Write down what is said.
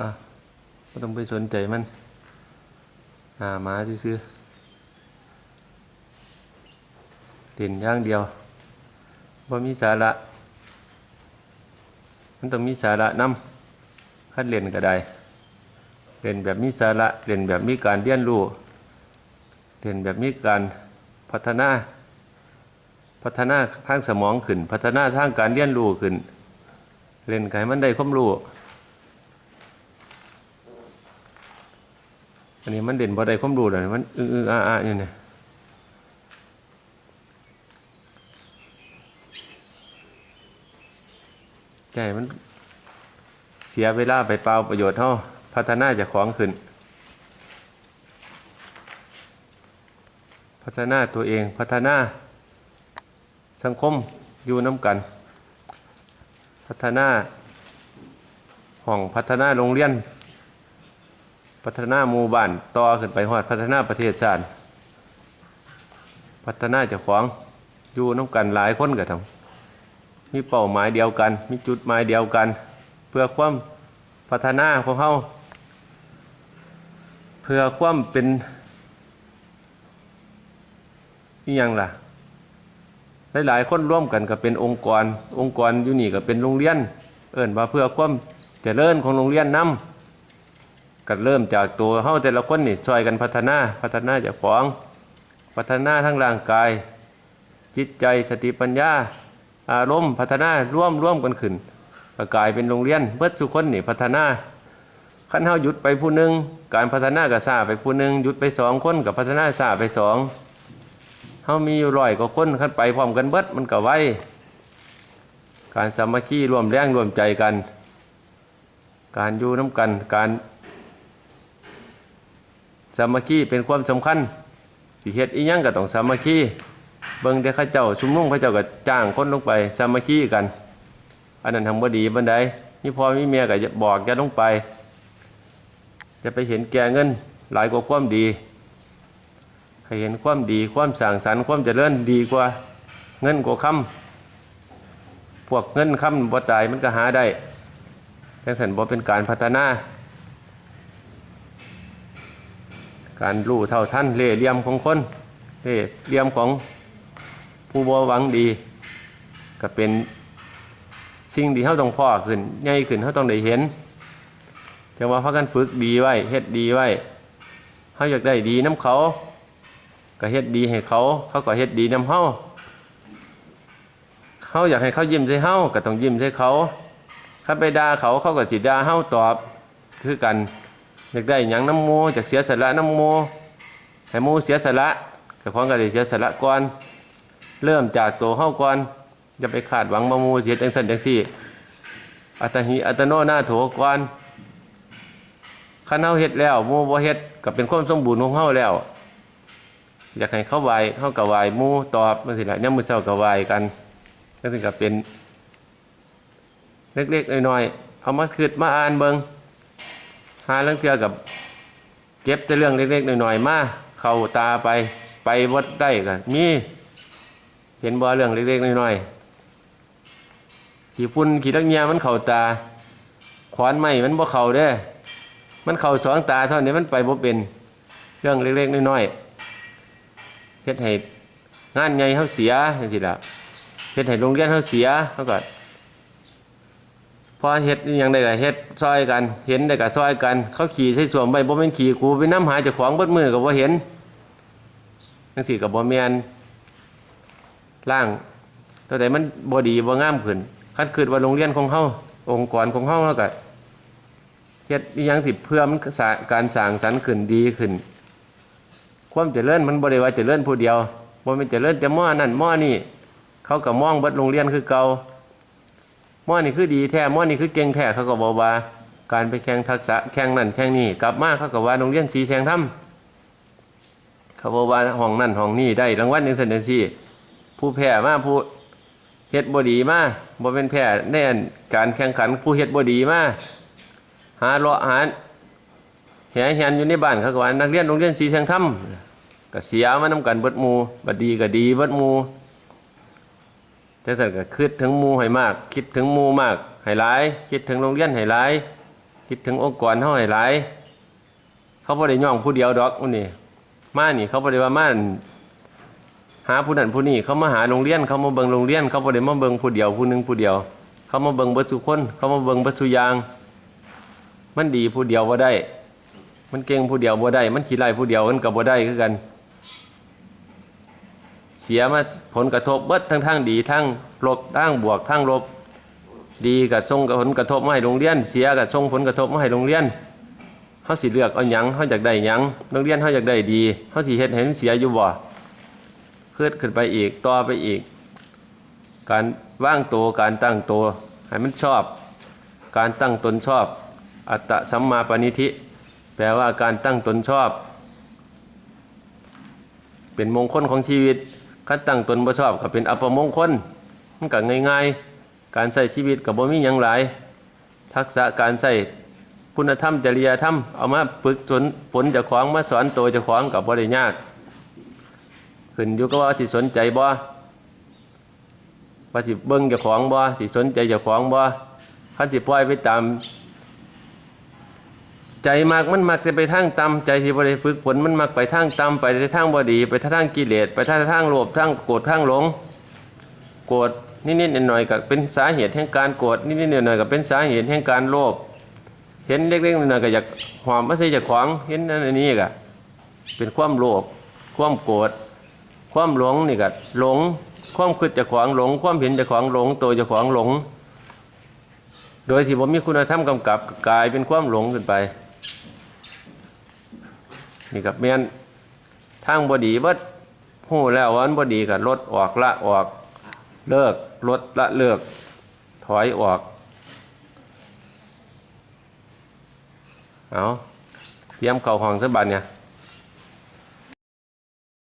อะไม่ต้องไปสนใจมันหามาซื้อเด่นอย่างเดียวว่ามีสาระ มันต้องมีสาระนำคัดเรียนก็ได้เรียนแบบมีสาระเรียนแบบมีการเรียนรู้เรียนแบบมีการพัฒนา พัฒนาทางสมองขึ้น พัฒนาทางการเรียนรู้ขึ้นเรียนไก่มันได้ความรู้ อันนี้มันเด่นบ่ได้ความรู้เลยมันอื้อๆอาอยู่เนี่ยใช่มันเสียเวลาไปเปล่าประโยชน์เท่าพัฒนาเจะของขึ้น พัฒนาตัวเองพัฒนาสังคมอยู่น้ำกัน พัฒนาห้องพัฒนาโรงเรียน พัฒนาหมู่บ้านต่อขึ้นไปฮอดพัฒนาประเทศชาติพัฒนาเจ้าของอยู่น้ำกันหลายคนก็ทำมีเป้าหมายเดียวกัน มีจุดหมายเดียวกัน เพื่อความพัฒนาของเขาเพื่อความเป็นนี่ยังล่ะ หลายๆคนร่วมกันก็เป็นองค์กร องค์กรอยู่นี่ก็เป็นโรงเรียน เอิ้นว่าเพื่อความเจริญของโรงเรียนนำ ก็เริ่มจากตัวเฮาแต่ละคนนี่ช่วยกันพัฒนาพัฒนาจากของพัฒนาทั้งร่างกาย จิตใจสติปัญญา อารมณ์พัฒนาร่วมร่วมกันขึ้นก็กลายเป็นโรงเรียนเบิดทุกคนนี่พัฒนาขั้นเฮาหยุดไปผู้หนึ่งการพัฒนาก็ซาไปผู้หนึ่งหยุดไปสองคนกับพัฒนาซาไปสองเฮามีอยู่ร้อยกว่าคนขั้นไปพร้อมกันเบิดมันก็ไวการสามัคคีร่วมแรงร่วมใจกัน การอยู่น้ำกันการ สามัคคีเป็นความสำคัญสิเฮ็ดอีหยังก็ต้องสามัคคีเบิ่งแต่ข้าเจ้าชุมนุมข้าเจ้าก็จ้างคนลงไปสามัคคีกัน อันนั้นทำบ่ดีบันไดมีพ่อมีเมียก็จะบอกจะลงไป จะไปเห็นแก่เงินหลายกว่าความดีให้เห็นความดีความสร้างสรรค์ความเจริญดีกว่าเงินกว่าคำพวกเงินคำบ่ตายมันก็หาได้จังสันบ่เป็นการพัฒนา การรู้เท่าท่านเล่เหลี่ยมของคนเล่เหลี่ยมของผู้บ่หวังดี ก็เป็นสิ่งที่เขาต้องพ่อขึ้นใหญ่ขึ้นเขาต้องได้เห็นแต่ว่าเขากันฝึกดีไว้เฮ็ดดีไว้เขาอยากได้ดีน้ำเขาก็เฮ็ดดีให้เขา เขาก็เฮ็ดดีน้ำเฮาเขาอยากให้เขายิ้มใส่เฮาก็ต้องยิ้มใส่เขาถ้าไปด่าเขาเขาก็จิด่าเฮาตอบคือกัน อยากได้หยังน้ำหมูจากเสียสละน้ำหมูให้มูเสียสละกับของก็ได้เสียสละก่อนเริ่มจากตัวเฮาก่อนอย่าไปคาดหวังมามูเสียจังสันจังสี่อัตหิอัตโนหน้าโถก่อนขันเฮาเฮ็ดแล้วมูบ่เฮ็ดก็เป็นความสมบูรณ์ของเฮาแล้ว อยากให้เขาไหวเฮาก็ไหวมูตอบจังซี่ล่ะยามมือเช้าก็ไหวกันจังซี่ก็เป็นเล็กๆน้อยๆเอามาคิดมาอ่านเบิ่ง หาเรื่องเกี่ยวกับเก็บแต่เรื่องเล็กๆหน่อยๆมาเข้าตาไปไปวัดได้กันมีเห็นบ่เรื่องเล็กๆน้อยๆขี่ฝุ่นขี่ลักเงียมันเข้าตา ขวานไม้มันบ่เข้าเด้ มันเข้าสองตาเท่านี้มันไปบ่เป็นเรื่องเล็กๆน้อยๆเฮ็ดให้งานใหญ่เฮาเสียจังซี่ล่ะเฮ็ดให้โรงเรียนเฮาเสียเฮาก็ พอเฮ็ดอหยังได้ก็เฮ็ดซอยกัน เห็นได้ก็ซอยกัน เขาขี่ใส่สวมไปบ่แม่นขี่กูไปน้ำหาเจ้าของเบิดมือก็บ่เห็นจังซี่ก็บ่แม่นร่างตัวใดมันบ่ดีบ่งามขึ้นคันคิดว่าโรงเรียนของเฮาองค์กรของเฮาเฮาก็เฮ็ดอีหยังที่เพื่อมันการสร้างสรรค์ขึ้นดีขึ้น ความเจริญมันบ่ได้ว่าเจริญผู้เดียวบ่แม่นเจริญแต่ม้อนั่นม้อนี่เขาก็มองเบิดโรงเรียนคือเก่า ม้อนี่คือดีแท้ม้อนี่คือเก่งแท้เขาก็บอกว่า การไปแข่งทักษะแข่งนั่นแข่งนี่กลับมาเขาก็ว่าโรงเรียนสีแสงธรรมเขาบอกว่าห้องนั่นห้องนี่ได้รางวัลอย่างสันจังซี่ผู้แพ้มาผู้เฮ็ดบ่ดีมาบ่เป็นแพ้ในอันการแข่งขันผู้เฮ็ดบ่ดีมาหาเลาะหาแหแหนอยู่ในบ้านเขาก็ว่านักเรียนโรงเรียนสีแสงธรรมก็เสียมานํกันเบิดมูบดีก็ดีเบิดมู จังสันก็คิดถึงมูให้มาก คิดถึงมูมากให้หลาย คิดถึงโรงเรียนให้หลาย คิดถึงองค์กรเฮาให้หลาย เขาบ่ได้ย่องผู้เดียวดอกมื้นี้มานี่เขาบ่ได้ว่ามาหาผู้นั้นผู้นี้เขามาหาโรงเรียนเขามาเบิ่งโรงเรียน เขาบ่ได้มาเบิ่งผู้เดียวผู้หนึงผู้เดียว เขามาเบิ่งเบิดทุกคน เขามาเบิ่งเบิดทุกอย่าง มันดีผู้เดียวบ่ได้ มันเก่งผู้เดียวบ่ได้ มันขี้ไล่ผู้เดียวมันก็บ่ได้คือกัน เสียมาผลกระทบเบิดทั้งทางดีทั้งลบทั้งบวกทั้งลบ ดีกับส่งผลกระทบมาให้โรงเรียน เสียกับส่งผลกระทบมาให้โรงเรียนเขาสิเลือกเอาหยังเขาอยากได้หยังโรงเรียนเขาอยากได้ดีเขาสิเฮ็ดให้มันเสียอยู่บ่เพิ่ขึ้นไปอีกต่อไปอีก การว่างตัวการตั้งตัวให้มันชอบ การตั้งตนชอบ อัตตะสัมมาปณิธิ แปลว่าการตั้งตนชอบ เป็นมงคลของชีวิต คันตั้งตนบ่ชอบก็เป็นอัปมงคลมันก็ง่ายๆ การใช้ชีวิตก็บ่มีหยังหลาย ทักษะการใช้คุณธรรมจริยธรรมเอามาฝึกจนผลจะของมาสอนตัวจะของกับบ่ได้ยาก ขึ้นอยู่กับว่าสิสนใจบ่ว่าสิเบิ่งเจ้าของบ่สิสนใจเจ้าของบ่คันสิปล่อยไปตาม ใจมากมันมักจะไปทางต่ำใจที่บ่ได้ฝึกฝนมันมักไปทางต่ำไปทางบ่ดี ไปทางกิเลสไปทางทางโลภทางโกรธทางหลงโกรธนิดๆหน่อยๆก็เป็นสาเหตุแห่งการโกรธนิดๆหน่อยๆก็เป็นสาเหตุแห่งการโลภเห็นเล็กๆหน่อยๆก็อยากหอมมาใส่จากของเห็นนั่นนนี้ก็เป็นความโลภความโกรธความหลงนี่ก็หลงความคิดจากของหลง ความเห็นจากของหลงตัวจากของหลง โดยที่ผมมีคุณธรรมกำกับกลายเป็นความหลงขึ้นไป นี่กับเมียนทางบดีเบิดหู้แล้ววันบดีกับลดออกละออกเลิกลดละเลิก ถอยออก เอาเตรียมเข่าห้องสบันเนี่ย